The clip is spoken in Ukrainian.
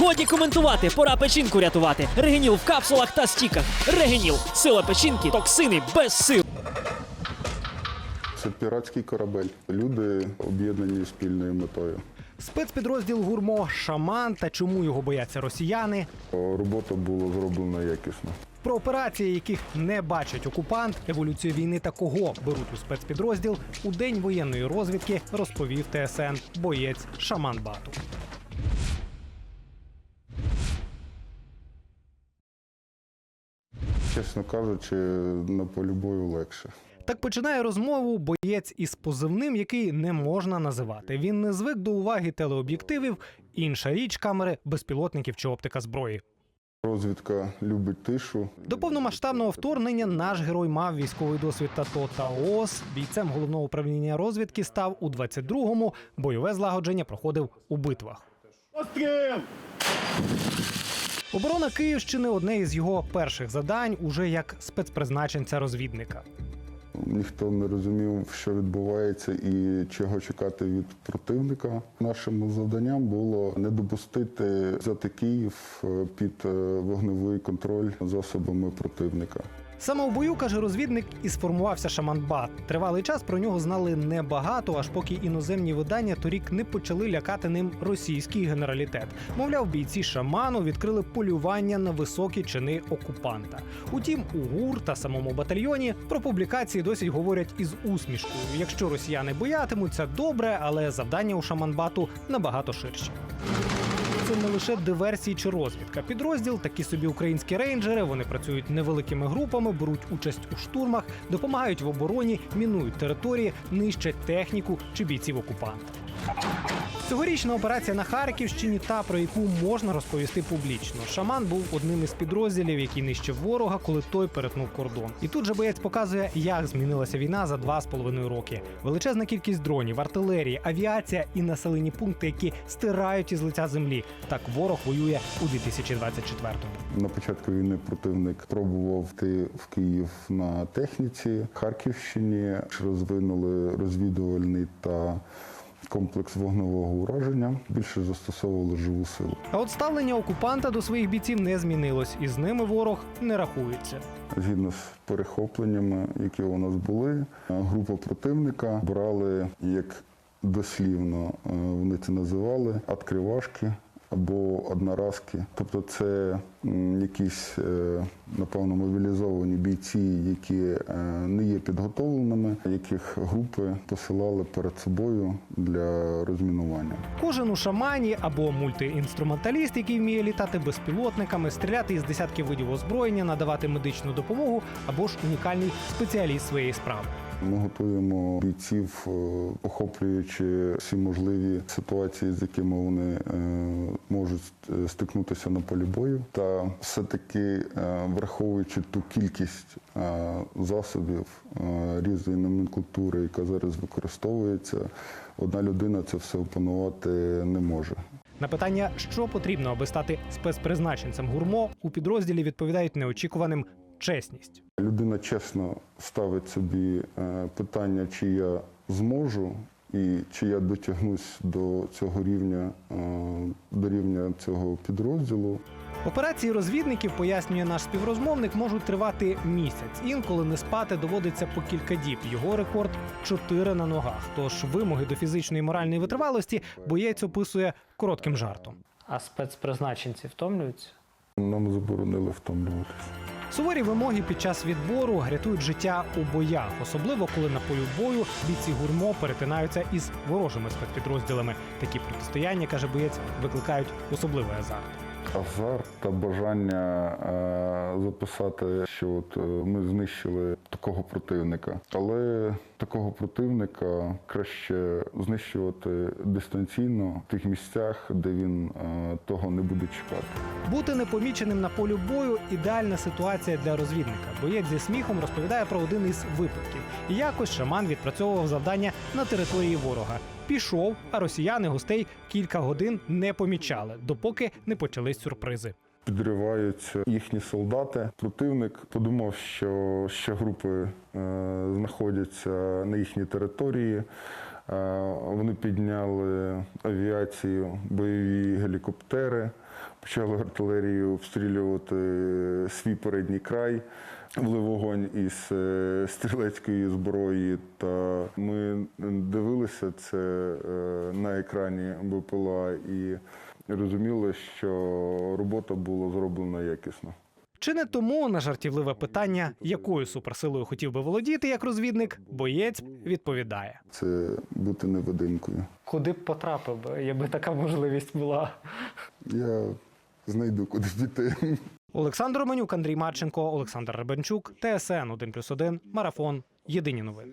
Годі коментувати, пора печінку рятувати. Регеніл в капсулах та стіках. Регеніл. Сила печінки, токсини без сил. Це піратський корабель. Люди об'єднані спільною метою. Спецпідрозділ гурмо Шаман та чому його бояться росіяни. Робота була зроблена якісно. Про операції, яких не бачить окупант, еволюцію війни та кого беруть у спецпідрозділ у день воєнної розвідки розповів ТСН боєць Шаман Бату. Чесно кажучи, на полі бою легше. Так починає розмову боєць із позивним, який не можна називати. Він не звик до уваги телеоб'єктивів. Інша річ камери, безпілотників чи оптика зброї. Розвідка любить тишу. До повномасштабного вторгнення наш герой мав військовий досвід ТАТО та ООС. Бійцем головного управління розвідки став у 22-му. Бойове злагодження проходив у битвах. Оборона Київщини одне із його перших завдань уже як спецпризначенця розвідника. Ніхто не розумів, що відбувається і чого чекати від противника. Нашим завданням було не допустити взяти Київ е, під е, вогневий контроль засобами противника. Саме у бою, каже розвідник, і сформувався Шаманбат. Тривалий час про нього знали небагато, аж поки іноземні видання торік не почали лякати ним російський генералітет. Мовляв, бійці шаману відкрили полювання на високі чини окупанта. Утім, у ГУР та самому батальйоні про публікації досі говорять із усмішкою. Якщо росіяни боятимуться, добре, але завдання у Шаманбату набагато ширші. Це не лише диверсії чи розвідка. Підрозділ такі собі українські рейнджери. Вони працюють невеликими групами, беруть участь у штурмах, допомагають в обороні, мінують території, нищать техніку чи бійців окупанта. Цьогорічна операція на Харківщині, та про яку можна розповісти публічно. Шаман був одним із підрозділів, який нищив ворога, коли той перетнув кордон. І тут же боєць показує, як змінилася війна за два з половиною роки. Величезна кількість дронів, артилерії, авіація і населені пункти, які стирають із лиця землі. Так ворог воює у 2024-му. На початку війни противник пробував йти в Київ на техніці. Харківщині розвинули розвідувальний та комплекс вогневого ураження. Більше застосовували живу силу. А от ставлення окупанта до своїх бійців не змінилось, і з ними ворог не рахується. Згідно з перехопленнями, які у нас були, група противника брали як дослівно е, вони це називали откривашки або одноразки. Тобто це якісь, е, напевно, мобілізовані бійці, які е, не є підготовленими, яких групи посилали перед собою для розмінування. Кожен у шамані або мультиінструменталіст, який вміє літати безпілотниками, стріляти із десятків видів озброєння, надавати медичну допомогу або ж унікальний спеціаліст своєї справи. Ми готуємо бійців, е, охоплюючи всі можливі ситуації, з якими вони е, можуть е, стикнутися на полі бою, та все-таки враховуючи ту кількість засобів різної номенклатури, яка зараз використовується, одна людина це все опанувати не може. На питання, що потрібно, аби стати спецпризначенцем гурмо, у підрозділі відповідають неочікуваним чесність. Людина чесно ставить собі е, питання, чи я зможу і чи я дотягнусь до цього рівня, е, до рівня цього підрозділу. Операції розвідників, пояснює наш співрозмовник, можуть тривати місяць. Інколи не спати доводиться по кілька діб. Його рекорд чотири на ногах. Тож вимоги до фізичної і моральної витривалості боєць описує коротким жартом. А спецпризначенці втомлюються? Нам заборонили втомлюватися. Суворі вимоги під час відбору рятують життя у боях, особливо коли на полю бою бійці гурмо перетинаються із ворожими спецпідрозділами. Такі протистояння, каже боєць, викликають особливий азарт. Азарт та бажання е, записати, що от е, ми знищили такого противника. Але такого противника краще знищувати дистанційно в тих місцях, де він е, того не буде чекати. Бути непоміченим на полю бою ідеальна ситуація для розвідника. Боєць зі сміхом розповідає про один із випадків. Якось шаман відпрацьовував завдання на території ворога. Пішов, а росіяни гостей кілька годин не помічали, допоки не почались сюрпризи. Підриваються їхні солдати. Противник подумав, що ще групи е, знаходяться на їхній території. Е, вони підняли авіацію, бойові гелікоптери, почали артилерію обстрілювати свій передній край. Вели вогонь із е, стрілецької зброї, та ми дивилися це на екрані БПЛА і розуміли, що робота була зроблена якісно. Чи не тому на жартівливе питання, якою суперсилою хотів би володіти як розвідник, боєць відповідає. Це бути невидимкою. Куди б потрапив би, якби така можливість була? Я знайду куди піти. Олександр Романюк, Андрій Марченко, Олександр Ребенчук, ТСН 1+,1, Марафон. Єдині новини.